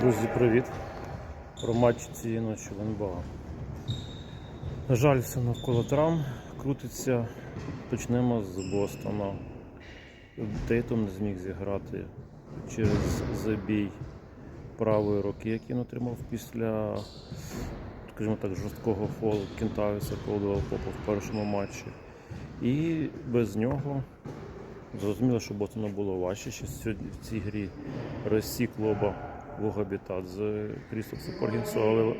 Друзі, привіт! Про матч цієї ночі в НБА. На жаль, все навколо травм крутиться. Почнемо з Бостона. Тейтом не зміг зіграти через забій правої руки, який він отримав після, скажімо так, жорсткого фолу Кентавіса, попа в першому матчі. І без нього Зрозуміло, що Бостону було важче ще сьогодні в цій грі розсік лоба Вогабітат з Крістопсу Поргінсу, але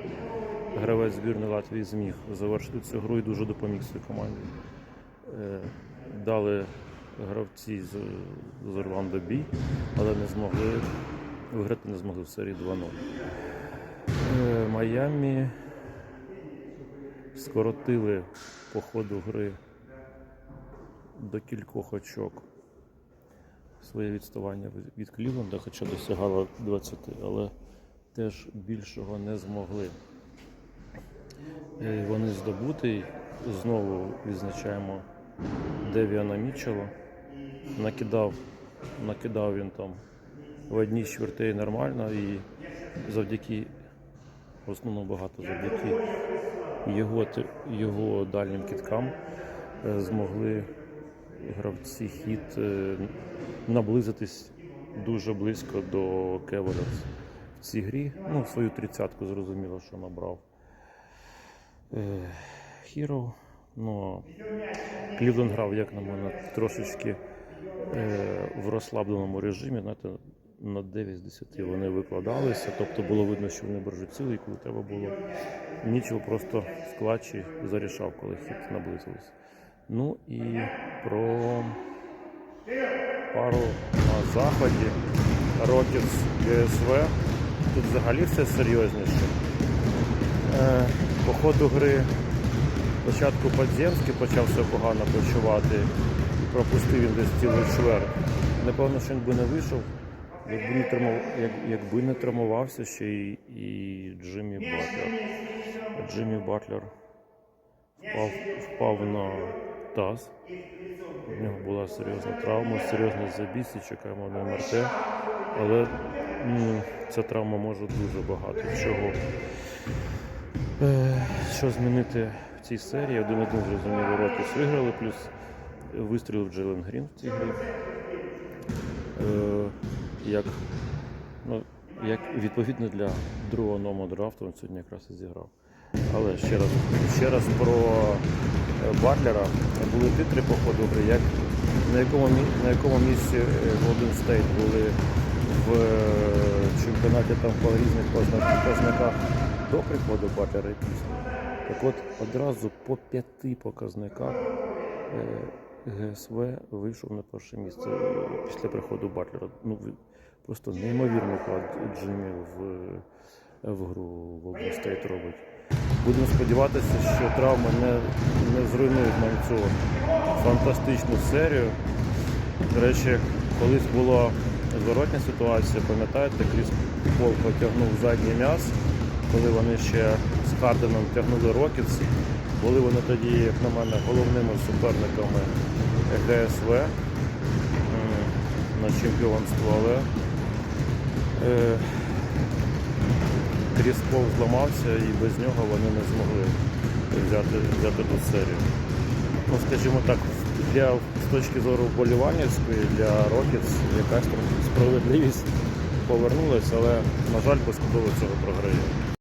гравець збірної Латвії зміг завершити цю гру і дуже допоміг своїй команді. Е, Дали гравці з, з Орландо бій, але не змогли виграти не змогли в серії 2-0. Е, Майамі скоротили по ходу гри до кількох очок своє відставання від- Клівленда, хоча досягало 20, але теж більшого не змогли. Е, Вони здобути. Знову відзначаємо Девіана Мітчелла. Накидав, накидав він там в одній з чвертей нормально і завдяки, в основному багато завдяки його, його дальнім кіткам е, змогли гравці хід е, наблизитись дуже близько до Кевелерс в цій грі. Ну, свою тридцятку зрозуміло, що набрав Хіро. Ну, Клівленд грав, як на мене, трошечки е, в розслабленому режимі. Знаєте, на 9 з 10 вони викладалися, тобто було видно, що вони бережуть сили, і коли треба було. Нічого просто в клатчі зарішав, коли хід наблизились. Ну і про пару на заході. Рокетс ГСВ. Тут взагалі все серйозніше. Е, по ходу гри спочатку Подземський почав себе погано почувати і пропустив він десь цілий чверть. Напевно, що він би не вийшов, якби не, травмав, як, якби не травмувався ще і, і Джиммі Батлер. Джиммі Батлер впав, впав на таз. У нього була серйозна травма, серйозний забіс і чекаємо на МРТ. Але м, ця травма може дуже багато чого. Е, що змінити в цій серії? Один-один зрозуміло Рокіс виграли, плюс вистрілив Джейлен Грін в цій грі. Е, як, ну, як відповідно для другого ному драфту він сьогодні якраз і зіграв. Але ще раз, ще раз про Батлера. Були титри по гри, як, на, якому, на якому місці Голден Стейт були в е, чемпіонаті там по різних показниках до приходу Батлера і після. Так от одразу по п'яти показниках е, ГСВ вийшов на перше місце е, після приходу Батлера. Ну, просто неймовірний вклад Джиммі в, в гру Golden State робить. Будемо сподіватися, що травми не, не зруйнують нам цю фантастичну серію. До речі, колись була зворотня ситуація, пам'ятаєте, Кріс Пол потягнув задній м'яз, коли вони ще з Харденом тягнули Рокетс. Були вони тоді, як на мене, головними суперниками ГСВ на чемпіонство, але е, зламався і без нього вони не змогли взяти, взяти ту серію. Ну, скажімо так, для, з точки зору вболівальницької для Рокетс якась справедливість повернулася, але, на жаль, поступово цього програє.